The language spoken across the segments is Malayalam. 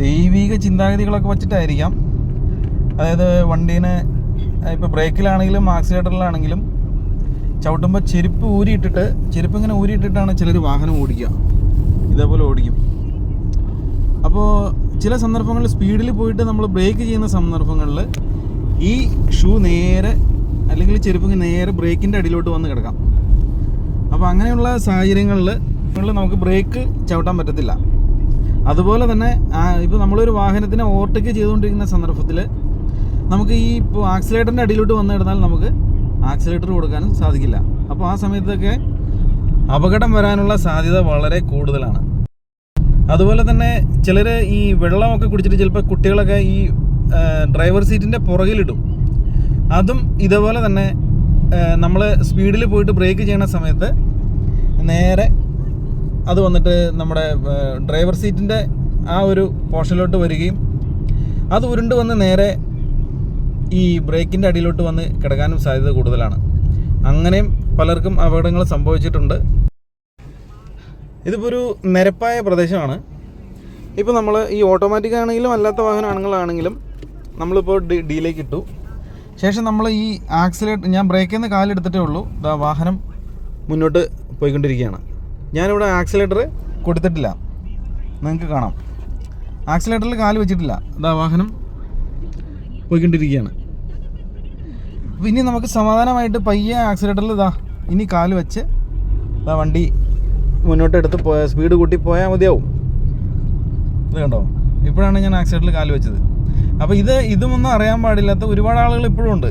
ദൈവിക ചിന്താഗതികളൊക്കെ വച്ചിട്ടായിരിക്കാം. അതായത് വണ്ടീനെ ഇപ്പോൾ ബ്രേക്കിലാണെങ്കിലും ആക്സിലേറ്ററിലാണെങ്കിലും ചവിട്ടുമ്പോൾ ചെരുപ്പ് ഊരിയിട്ടിട്ട് ചെരുപ്പ് ഇങ്ങനെ ഊരിയിട്ടിട്ടാണ് ചിലർ വാഹനം ഓടിക്കുക. ഇതേപോലെ ഓടിക്കും. അപ്പോൾ ചില സന്ദർഭങ്ങളിൽ സ്പീഡിൽ പോയിട്ട് നമ്മൾ ബ്രേക്ക് ചെയ്യുന്ന സന്ദർഭങ്ങളിൽ ഈ ഷൂ നേരെ അല്ലെങ്കിൽ ചെരുപ്പ് നേരെ ബ്രേക്കിന്റെ അടിയിലോട്ട് വന്ന് കിടക്കാം. അപ്പോൾ അങ്ങനെയുള്ള സാഹചര്യങ്ങളിൽ നമുക്ക് ബ്രേക്ക് ചവിട്ടാൻ പറ്റത്തില്ല. അതുപോലെ തന്നെ ഇപ്പോൾ നമ്മളൊരു വാഹനത്തിനെ ഓവർടേക്ക് ചെയ്തുകൊണ്ടിരിക്കുന്ന സന്ദർഭത്തിൽ നമുക്ക് ഈ ഇപ്പോൾ ആക്സിലേറ്ററിന്റെ അടിയിലോട്ട് വന്നു കിടന്നാൽ നമുക്ക് ആക്സിലേറ്റർ കൊടുക്കാനും സാധിക്കില്ല. അപ്പോൾ ആ സമയത്തൊക്കെ അപകടം വരാനുള്ള സാധ്യത വളരെ കൂടുതലാണ്. അതുപോലെ തന്നെ ചിലർ ഈ വെള്ളമൊക്കെ കുടിച്ചിട്ട് ചിലപ്പോൾ കുട്ടികളൊക്കെ ഈ ഡ്രൈവർ സീറ്റിന്റെ പുറകിലിടും. അതും ഇതേപോലെ തന്നെ നമ്മൾ സ്പീഡിൽ പോയിട്ട് ബ്രേക്ക് ചെയ്യണ സമയത്ത് നേരെ അത് വന്നിട്ട് നമ്മുടെ ഡ്രൈവർ സീറ്റിന്റെ ആ ഒരു പോർഷനിലോട്ട് വരികയും അത് ഉരുണ്ട് വന്ന് നേരെ ഈ ബ്രേക്കിന്റെ അടിയിലോട്ട് വന്ന് കിടക്കാനും സാധ്യത കൂടുതലാണ്. അങ്ങനെയും പലർക്കും അപകടങ്ങൾ സംഭവിച്ചിട്ടുണ്ട്. ഇതിപ്പോൾ ഒരു നിരപ്പായ പ്രദേശമാണ്. ഇപ്പോൾ നമ്മൾ ഈ ഓട്ടോമാറ്റിക് ആണെങ്കിലും അല്ലാത്ത വാഹനമാണെങ്കിലാണെങ്കിലും നമ്മളിപ്പോൾ ഡി ഡിയിലേക്ക് ഇട്ടു ശേഷം നമ്മൾ ഈ ആക്സിലേറ്റ് ഞാൻ ബ്രേക്കിൽ നിന്ന് കാലെടുത്തിട്ടേ ഉള്ളൂ. വാഹനം മുന്നോട്ട് പോയിക്കൊണ്ടിരിക്കുകയാണ്. ഞാനിവിടെ ആക്സിലേറ്റർ കൊടുത്തിട്ടില്ല. നിങ്ങൾക്ക് കാണാം. ആക്സിലേറ്ററിൽ കാൽ വെച്ചിട്ടില്ല. അതാ വാഹനം പോയിക്കൊണ്ടിരിക്കുകയാണ്. ഇനി നമുക്ക് സമാധാനമായിട്ട് പയ്യെ ആക്സിലേറ്ററിൽ ഇതാ ഇനി കാൽ വെച്ച് ഇതാ വണ്ടി മുന്നോട്ട് എടുത്ത് പോയ സ്പീഡ് കൂട്ടി പോയാൽ മതിയാവും. ഇത് കണ്ടോ? ഇപ്പോഴാണ് ഞാൻ ആക്സിഡന്റിൽ കാൽ വെച്ചത്. അപ്പോൾ ഇത് ഇതുമൊന്നും അറിയാൻ പാടില്ലാത്ത ഒരുപാട് ആളുകൾ ഇപ്പോഴും ഉണ്ട്.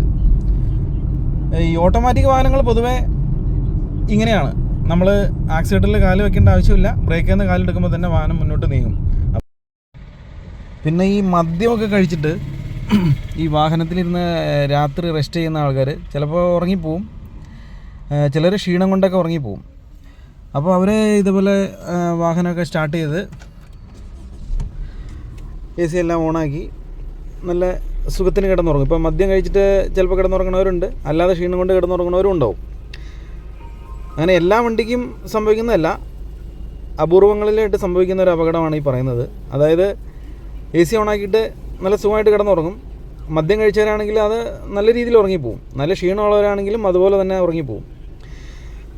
ഈ ഓട്ടോമാറ്റിക് വാഹനങ്ങൾ പൊതുവേ ഇങ്ങനെയാണ്. നമ്മൾ ആക്സിഡന്റിൽ കാൽ വെക്കേണ്ട ആവശ്യമില്ല. ബ്രേക്കിൽ നിന്ന് കാലെടുക്കുമ്പോൾ തന്നെ വാഹനം മുന്നോട്ട് നീങ്ങും. പിന്നെ ഈ മദ്യമൊക്കെ കഴിച്ചിട്ട് ഈ വാഹനത്തിലിരുന്ന് രാത്രി റെസ്റ്റ് ചെയ്യുന്ന ആൾക്കാർ ചിലപ്പോൾ ഉറങ്ങിപ്പോവും. ചിലർ ക്ഷീണം കൊണ്ടൊക്കെ ഉറങ്ങിപ്പോവും. അപ്പോൾ അവർ ഇതുപോലെ വാഹനമൊക്കെ സ്റ്റാർട്ട് ചെയ്ത് എ സി എല്ലാം ഓണാക്കി നല്ല സുഖത്തിന് കിടന്നുറങ്ങും. ഇപ്പോൾ മദ്യം കഴിച്ചിട്ട് ചിലപ്പോൾ കിടന്നുറങ്ങണവരുണ്ട്. അല്ലാതെ ക്ഷീണം കൊണ്ട് കിടന്നുറങ്ങണവരും ഉണ്ടാവും. അങ്ങനെ എല്ലാ വണ്ടിക്കും സംഭവിക്കുന്നതല്ല. അപൂർവങ്ങളിലായിട്ട് സംഭവിക്കുന്ന ഒരു അപകടമാണ് ഈ പറയുന്നത്. അതായത് എ സി ഓണാക്കിയിട്ട് നല്ല സുഖമായിട്ട് കിടന്നുറങ്ങും. മദ്യം കഴിച്ചവരാണെങ്കിൽ അത് നല്ല രീതിയിൽ ഉറങ്ങിപ്പോവും. നല്ല ക്ഷീണമുള്ളവരാണെങ്കിലും അതുപോലെ തന്നെ ഉറങ്ങിപ്പോവും.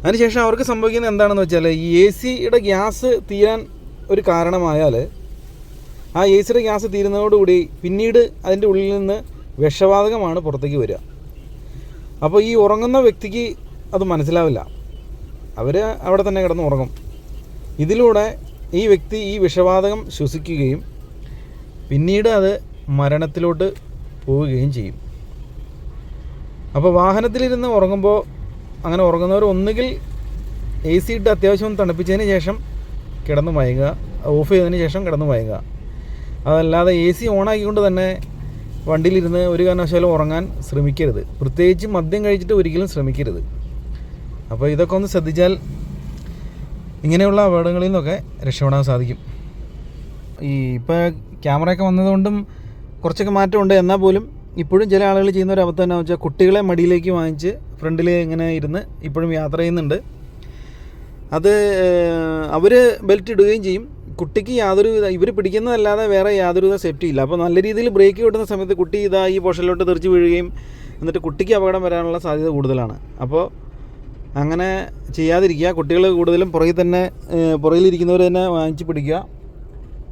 അതിനുശേഷം അവർക്ക് സംഭവിക്കുന്നത് എന്താണെന്ന് വെച്ചാൽ ഈ എ സിയുടെ ഗ്യാസ് തീരാൻ ഒരു കാരണമായാൽ ആ എ സിയുടെ ഗ്യാസ് തീരുന്നതോടുകൂടി പിന്നീട് അതിന്റെ ഉള്ളിൽ നിന്ന് വിഷവാതകമാണ് പുറത്തേക്ക് വരിക. അപ്പോൾ ഈ ഉറങ്ങുന്ന വ്യക്തിക്ക് അത് മനസ്സിലാവില്ല. അവർ അവിടെ തന്നെ കിടന്ന് ഉറങ്ങും. ഇതിലൂടെ ഈ വ്യക്തി ഈ വിഷവാതകം ശ്വസിക്കുകയും പിന്നീട് അത് മരണത്തിലോട്ട് പോവുകയും ചെയ്യും. അപ്പോൾ വാഹനത്തിലിരുന്ന് ഉറങ്ങുമ്പോൾ അങ്ങനെ ഉറങ്ങുന്നവർ ഒന്നുകിൽ എ സി ഇട്ട് അത്യാവശ്യം തണുപ്പിച്ചതിന് ശേഷം കിടന്നു മയങ്ങുക ഓഫ് ചെയ്തതിന് ശേഷം കിടന്ന് മയങ്ങുക. അതല്ലാതെ എ സി ഓണാക്കിക്കൊണ്ട് തന്നെ വണ്ടിയിലിരുന്ന് ഒരു കാരണവശാലും ഉറങ്ങാൻ ശ്രമിക്കരുത്. പ്രത്യേകിച്ച് മദ്യം കഴിച്ചിട്ട് ഒരിക്കലും ശ്രമിക്കരുത്. അപ്പോൾ ഇതൊക്കെ ഒന്ന് ശ്രദ്ധിച്ചാൽ ഇങ്ങനെയുള്ള അപകടങ്ങളിൽ നിന്നൊക്കെ രക്ഷപ്പെടാൻ സാധിക്കും. ഈ ഇപ്പോൾ ക്യാമറയൊക്കെ വന്നതുകൊണ്ടും കുറച്ചൊക്കെ മാറ്റമുണ്ട്. എന്നാൽ പോലും ഇപ്പോഴും ചില ആളുകൾ ചെയ്യുന്ന ഒരു അബദ്ധം എന്താണെന്ന് വെച്ചാൽ കുട്ടികളെ മടിയിലേക്ക് വാങ്ങിച്ച് ഫ്രണ്ടിൽ ഇങ്ങനെ ഇരുന്ന് ഇപ്പോഴും യാത്ര ചെയ്യുന്നുണ്ട്. അത് അവർ ബെൽറ്റ് ഇടുകയും ചെയ്യും. കുട്ടിക്ക് യാതൊരു ഇവർ പിടിക്കുന്നതല്ലാതെ വേറെ യാതൊരുവിധ സേഫ്റ്റി ഇല്ല. അപ്പോൾ നല്ല രീതിയിൽ ബ്രേക്ക് കിട്ടുന്ന സമയത്ത് കുട്ടി ഇതാ ഈ പോർഷനിലോട്ട് തെറിച്ച് വീഴുകയും എന്നിട്ട് കുട്ടിക്ക് അപകടം വരാനുള്ള സാധ്യത കൂടുതലാണ്. അപ്പോൾ അങ്ങനെ ചെയ്യാതിരിക്കുക. കുട്ടികൾ കൂടുതലും പുറകിൽ തന്നെ പുറകിലിരിക്കുന്നവർ തന്നെ വാങ്ങിച്ച് പിടിക്കുക.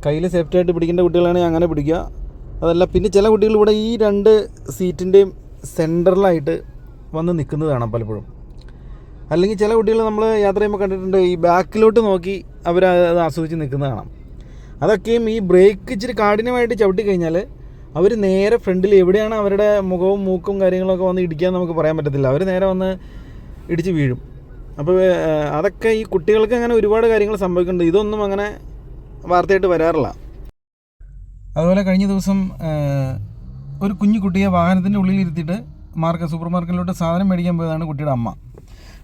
കയ്യിൽ സേഫ്റ്റി ആയിട്ട് പിടിക്കേണ്ട കുട്ടികളാണെങ്കിൽ അങ്ങനെ പിടിക്കുക. അതല്ല പിന്നെ ചില കുട്ടികൾ ഇവിടെ ഈ രണ്ട് സീറ്റിന്റെയും സെന്ററിലായിട്ട് വന്ന് നിൽക്കുന്നത് കാണാം പലപ്പോഴും. അല്ലെങ്കിൽ ചില കുട്ടികൾ നമ്മൾ യാത്ര ചെയ്യുമ്പോൾ കണ്ടിട്ടുണ്ട് ഈ ബാക്കിലോട്ട് നോക്കി അവർ അത് ആസ്വദിച്ച് നിൽക്കുന്നത് കാണാം. അതൊക്കെയും ഈ ബ്രേക്ക് ഇച്ചിരി കാഠിനമായിട്ട് ചവിട്ടി കഴിഞ്ഞാൽ അവർ നേരെ ഫ്രണ്ടിൽ എവിടെയാണ് അവരുടെ മുഖവും മൂക്കും കാര്യങ്ങളൊക്കെ വന്ന് ഇടിക്കാൻ നമുക്ക് പറയാൻ പറ്റത്തില്ല. അവർ നേരെ വന്ന് ഇടിച്ച് വീഴും. അപ്പോൾ അതൊക്കെ ഈ കുട്ടികൾക്ക് അങ്ങനെ ഒരുപാട് കാര്യങ്ങൾ സംഭവിക്കുന്നുണ്ട്. ഇതൊന്നും അങ്ങനെ വാർത്തയായിട്ട് വരാറില്ല. അതുപോലെ കഴിഞ്ഞ ദിവസം ഒരു കുഞ്ഞു കുട്ടിയെ വാഹനത്തിന്റെ ഉള്ളിൽ ഇരുത്തിയിട്ട് മാർക്കറ്റ് സൂപ്പർ മാർക്കറ്റിലോട്ട് സാധനം മേടിക്കാൻ പോയതാണ് കുട്ടിയുടെ അമ്മ.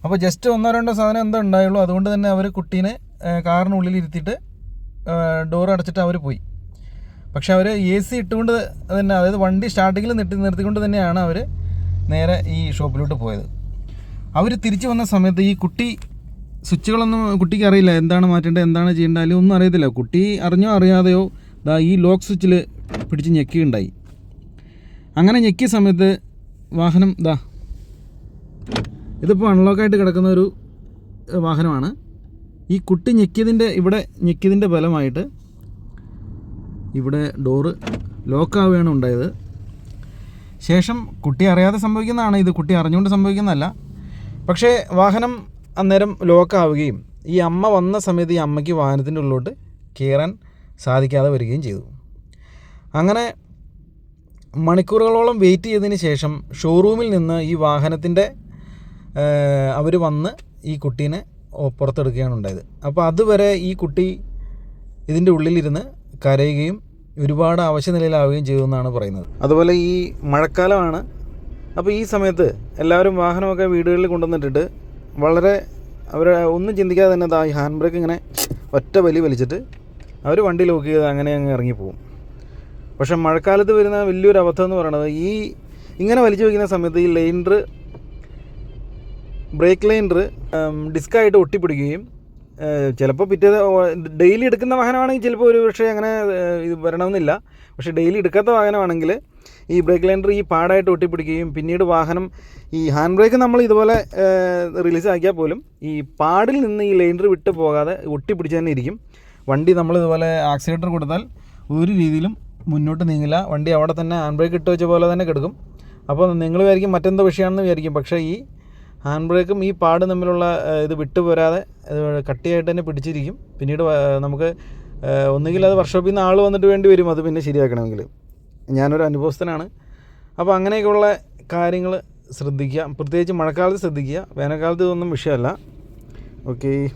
അപ്പോൾ ജസ്റ്റ് ഒന്നോ രണ്ടോ സാധനം എന്തോ ഉണ്ടായുള്ളൂ. അതുകൊണ്ട് തന്നെ അവർ കുട്ടീനെ കാറിനുള്ളിൽ ഇരുത്തിയിട്ട് ഡോർ അടച്ചിട്ട് അവർ പോയി. പക്ഷെ അവർ എ സി ഇട്ടുകൊണ്ട് തന്നെ അതായത് വണ്ടി സ്റ്റാർട്ടിങ്ങിൽ നിർത്തി നിർത്തിക്കൊണ്ട് തന്നെയാണ് അവർ നേരെ ഈ ഷോപ്പിലോട്ട് പോയത്. അവർ തിരിച്ചു വന്ന സമയത്ത് ഈ കുട്ടി സ്വിച്ചുകളൊന്നും കുട്ടിക്ക് അറിയില്ല. എന്താണ് മാറ്റേണ്ടത്? എന്താണ് ചെയ്യേണ്ടത്? ഒന്നും അറിയത്തില്ല. കുട്ടി അറിഞ്ഞോ അറിയാതെയോ ദാ ഈ ലോക്ക് സ്വിച്ചിൽ പിടിച്ച് ഞെക്കിയുണ്ടായി അങ്ങനെ ഞെക്കിയ സമയത്ത് വാഹനം ദാ ഇതിപ്പോൾ അൺലോക്കായിട്ട് കിടക്കുന്ന ഒരു വാഹനമാണ്. ഈ കുട്ടി ഞെക്കിയതിന്റെ ഇവിടെ ഞെക്കിയതിന്റെ ഫലമായിട്ട് ഇവിടെ ഡോറ് ലോക്കാവുകയാണ് ഉണ്ടായത്. ശേഷം കുട്ടി അറിയാതെ സംഭവിക്കുന്നതാണ് ഇത്. കുട്ടി അറിഞ്ഞുകൊണ്ട് സംഭവിക്കുന്നതല്ല. പക്ഷേ വാഹനം അന്നേരം ലോക്കാവുകയും ഈ അമ്മ വന്ന സമയത്ത് ഈ അമ്മയ്ക്ക് വാഹനത്തിന്റെ ഉള്ളിലോട്ട് കയറാൻ സാധിക്കാതെ വരികയും ചെയ്തു. അങ്ങനെ മണിക്കൂറുകളോളം വെയിറ്റ് ചെയ്തതിന് ശേഷം ഷോറൂമിൽ നിന്ന് ഈ വാഹനത്തിന്റെ അവർ വന്ന് ഈ കുട്ടീനെ പുറത്തെടുക്കുകയാണ് ഉണ്ടായത്. അപ്പോൾ അതുവരെ ഈ കുട്ടി ഇതിന്റെ ഉള്ളിലിരുന്ന് കരയുകയും ഒരുപാട് അവശ്യനിലയിലാവുകയും ചെയ്തു എന്നാണ് പറയുന്നത്. അതുപോലെ ഈ മഴക്കാലമാണ് അപ്പോൾ ഈ സമയത്ത് എല്ലാവരും വാഹനമൊക്കെ വീടുകളിൽ കൊണ്ടുവന്നിട്ടിട്ട് വളരെ അവർ ഒന്നും ചിന്തിക്കാതെ തന്നെ ആ ഹാൻഡ് ബ്രേക്ക് ഇങ്ങനെ ഒറ്റ വലി വലിച്ചിട്ട് അവർ വണ്ടി ലോക്ക് ചെയ്ത് അങ്ങനെ അങ്ങ് ഇറങ്ങിപ്പോവും പക്ഷെ മഴക്കാലത്ത് വരുന്ന വലിയൊരു അബദ്ധം എന്ന് പറയുന്നത് ഈ ഇങ്ങനെ വലിച്ചു വയ്ക്കുന്ന സമയത്ത് ഈ ലൈൻഡർ ബ്രേക്ക് ലൈൻഡർ ഡിസ്കായിട്ട് ഒട്ടിപ്പിടിക്കുകയും ചിലപ്പോൾ പിറ്റേ ഡെയിലി എടുക്കുന്ന വാഹനമാണെങ്കിൽ ചിലപ്പോൾ ഒരു പക്ഷേ അങ്ങനെ ഇത് വരണമെന്നില്ല. പക്ഷേ ഡെയിലി എടുക്കാത്ത വാഹനമാണെങ്കിൽ ഈ ബ്രേക്ക് ലൈൻഡർ ഈ പാടായിട്ട് ഒട്ടിപ്പിടിക്കുകയും പിന്നീട് വാഹനം ഈ ഹാൻഡ് ബ്രേക്ക് നമ്മൾ ഇതുപോലെ റിലീസാക്കിയാൽ പോലും ഈ പാടിൽ നിന്ന് ഈ ലൈൻഡർ വിട്ടു പോകാതെ ഒട്ടിപ്പിടിച്ച് തന്നെ ഇരിക്കും. വണ്ടി നമ്മൾ ഇതുപോലെ ആക്സിലേറ്റർ കൊടുത്താൽ ഒരു രീതിയിലും മുന്നോട്ട് നീങ്ങില്ല. വണ്ടി അവിടെ തന്നെ ഹാൻഡ് ബ്രേക്ക് ഇട്ട് വെച്ച പോലെ തന്നെ കിടക്കും. അപ്പോൾ നിങ്ങൾ വിചാരിക്കും മറ്റെന്തോ വിഷയമാണെന്ന് വിചാരിക്കും. പക്ഷേ ഈ ഹാൻഡ് ബ്രേക്കും ഈ പാട് തമ്മിലുള്ള ഇത് വിട്ടു പോരാതെ കട്ടിയായിട്ട് തന്നെ പിടിച്ചിരിക്കും. പിന്നീട് നമുക്ക് ഒന്നുകിൽ അത് വർക്ക്ഷോപ്പിൽ നിന്ന് ആൾ വന്നിട്ട് വേണ്ടി വരും. അത് പിന്നെ ശരിയാക്കണമെങ്കിൽ. ഞാനൊരു അനുഭവസ്ഥനാണ്. അപ്പോൾ അങ്ങനെയൊക്കെയുള്ള കാര്യങ്ങൾ ശ്രദ്ധിക്കുക. പ്രത്യേകിച്ച് മഴക്കാലത്ത് ശ്രദ്ധിക്കുക. വേനൽക്കാലത്ത് ഇതൊന്നും വിഷയമല്ല. ഓക്കേ